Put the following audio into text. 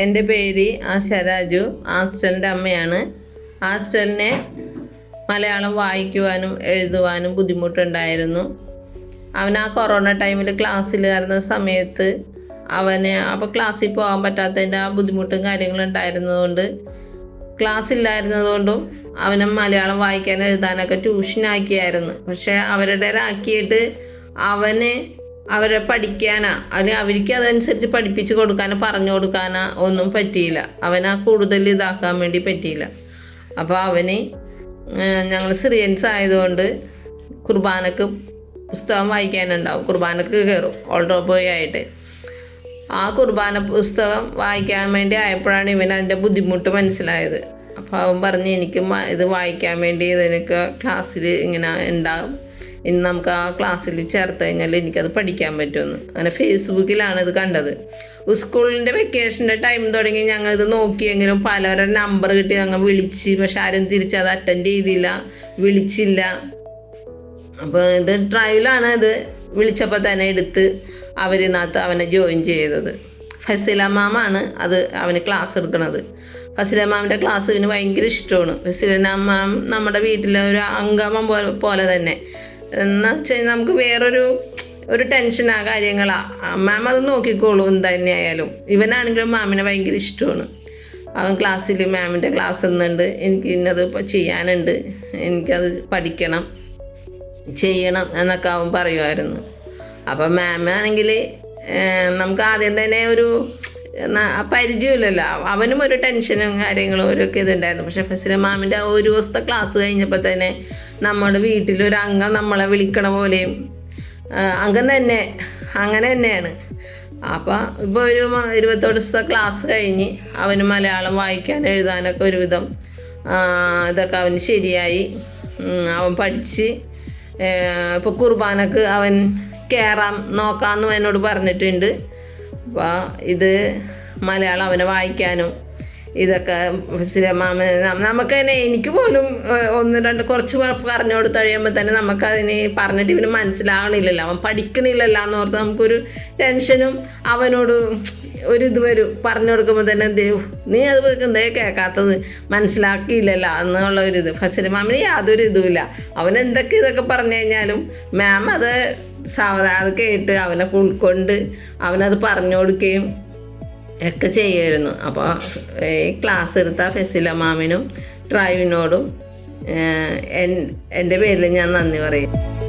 എന്റെ പേര് ആശ രാജു ആസ്റ്റലിന്റെ അമ്മയാണ്. ആസ്റ്റലിനെ മലയാളം വായിക്കുവാനും എഴുതുവാനും ബുദ്ധിമുട്ടുണ്ടായിരുന്നു. അവൻ ആ കൊറോണ ടൈമിൽ ക്ലാസ്സിൽ കയറുന്ന സമയത്ത് അവന് അപ്പോൾ ക്ലാസ്സിൽ പോകാൻ പറ്റാത്തതിന്റെ ആ ബുദ്ധിമുട്ടും കാര്യങ്ങളും ഉണ്ടായിരുന്നതുകൊണ്ട് ക്ലാസ് ഇല്ലായിരുന്നതുകൊണ്ടും അവനെ മലയാളം വായിക്കാനും എഴുതാനൊക്കെ ട്യൂഷനാക്കിയായിരുന്നു. പക്ഷേ അവരുടെ ആക്കിയിട്ട് അവന് അവരെ പഠിക്കാനാ. അല്ലെങ്കിൽ അവർക്ക് അതനുസരിച്ച് പഠിപ്പിച്ച് കൊടുക്കാനോ പറഞ്ഞു കൊടുക്കാനോ ഒന്നും പറ്റിയില്ല. അവനാ കൂടുതൽ ഇതാക്കാൻ വേണ്ടി പറ്റിയില്ല. അപ്പോൾ അവന് ഞങ്ങൾ സിറിയൻസ് ആയതുകൊണ്ട് കുർബാനക്ക് പുസ്തകം വായിക്കാനുണ്ടാവും. കുർബാനക്ക് കയറും ഓൾഡോ ബോയ് ആയിട്ട്. ആ കുർബാന പുസ്തകം വായിക്കാൻ വേണ്ടി ആയപ്പോഴാണ് ഇവൻ അതിന്റെ ബുദ്ധിമുട്ട് മനസ്സിലായത്. അപ്പോൾ അവൻ പറഞ്ഞ് എനിക്ക് ഇത് വായിക്കാൻ വേണ്ടി ഇതിനൊക്കെ ക്ലാസ്സിൽ ഇങ്ങനെ ഉണ്ടാകും ഇനി നമുക്ക് ആ ക്ലാസ്സിൽ ചേർത്ത് കഴിഞ്ഞാൽ എനിക്കത് പഠിക്കാൻ പറ്റുമെന്ന്. അങ്ങനെ ഫേസ്ബുക്കിലാണ് ഇത് കണ്ടത്. സ്കൂളിന്റെ വെക്കേഷന്റെ ടൈം തുടങ്ങി ഞങ്ങൾ ഇത് നോക്കിയെങ്കിലും പലവരുടെ നമ്പർ കിട്ടി. ഞങ്ങൾ വിളിച്ച് പക്ഷെ ആരും തിരിച്ചത് അറ്റൻഡ് ചെയ്തില്ല. വിളിച്ചില്ല. അപ്പോൾ ഇത് ഡ്രൈവിലാണ് ഇത്. വിളിച്ചപ്പോൾ തന്നെ എടുത്ത് അവരിനകത്ത് അവനെ ജോയിൻ ചെയ്തത്. ഫസില മാമാണ് അത് അവന് ക്ലാസ് എടുക്കുന്നത് ഫസീല മാമിന്റെ ക്ലാസ് ഇവന് ഭയങ്കര ഇഷ്ടമാണ്. ഫസീല മാം നമ്മുടെ വീട്ടിലെ ഒരു അംഗമം പോലെ തന്നെ. എന്ന് വെച്ചാൽ നമുക്ക് വേറൊരു ഒരു ടെൻഷനാ കാര്യങ്ങളാ. മാം അത് നോക്കിക്കോളൂ എന്ത് തന്നെയായാലും ഇവനാണെങ്കിലും മാമിനെ ഭയങ്കര ഇഷ്ടമാണ്. അവൻ ക്ലാസ്സിൽ മാമിന്റെ ക്ലാസ് ഇന്നുണ്ട് എനിക്ക് ഇന്നത് ചെയ്യാനുണ്ട്. എനിക്കത് പഠിക്കണം. ചെയ്യണം എന്നൊക്കെ അവൻ പറയുമായിരുന്നു അപ്പം മാം ആണെങ്കിൽ നമുക്ക് ആദ്യം തന്നെ ഒരു പരിചയമില്ലല്ലോ. അവനും ഒരു ടെൻഷനും കാര്യങ്ങളും ഒരു ഒക്കെ ഇതുണ്ടായിരുന്നു. പക്ഷെ ഫസില മാമിന്റെ ആ ഒരു ദിവസത്തെ ക്ലാസ് കഴിഞ്ഞപ്പോൾ തന്നെ നമ്മുടെ വീട്ടിലൊരു അംഗം നമ്മളെ വിളിക്കണ പോലെയും അംഗം തന്നെ അങ്ങനെ തന്നെയാണ്. അപ്പോൾ ഇപ്പോൾ ഒരു ഇരുപത്തോട് ദിവസത്തെ ക്ലാസ് കഴിഞ്ഞ് അവന് മലയാളം വായിക്കാൻ എഴുതാനൊക്കെ ഒരുവിധം ഇതൊക്കെ അവന് ശരിയായി. അവൻ പഠിച്ച് ഇപ്പോൾ കുർബാനക്ക് അവൻ കയറാം നോക്കാമെന്നും എന്നോട് പറഞ്ഞിട്ടുണ്ട്. അപ്പോൾ ഇത് മലയാളം അവനെ വായിക്കാനും ഇതൊക്കെ മാമ നമുക്ക് തന്നെ എനിക്ക് പോലും ഒന്ന് രണ്ട് കുറച്ച് പറഞ്ഞു കൊടുത്ത് കഴിയുമ്പോൾ തന്നെ നമുക്കതിന് പറഞ്ഞിട്ട് ഇവന് മനസ്സിലാകണില്ലല്ലോ അവൻ പഠിക്കണില്ലല്ലോ എന്ന് ഓർത്ത് നമുക്കൊരു ടെൻഷനും അവനോട് ഒരു ഇത് വരും. പറഞ്ഞു കൊടുക്കുമ്പോൾ തന്നെ എന്ത് നീ അത് എന്തേ കേൾക്കാത്തത് മനസ്സിലാക്കിയില്ലല്ലോ എന്നുള്ള ഒരു ഇത്. ഫസിൽ മാമിന് യാതൊരു ഇതുമില്ല. അവൻ എന്തൊക്കെ ഇതൊക്കെ പറഞ്ഞു കഴിഞ്ഞാലും മാം അത് സാവധാനം കേട്ട് അവനെ ഉൾക്കൊണ്ട് അവനത് പറഞ്ഞു കൊടുക്കുകയും ഒക്കെ ചെയ്യുമായിരുന്നു. അപ്പോൾ ഈ ക്ലാസ് എടുത്ത ഫെസില മാമിനും ട്രൈവിനോടും എൻ- എന്റെ പേരിൽ ഞാൻ നന്ദി പറയും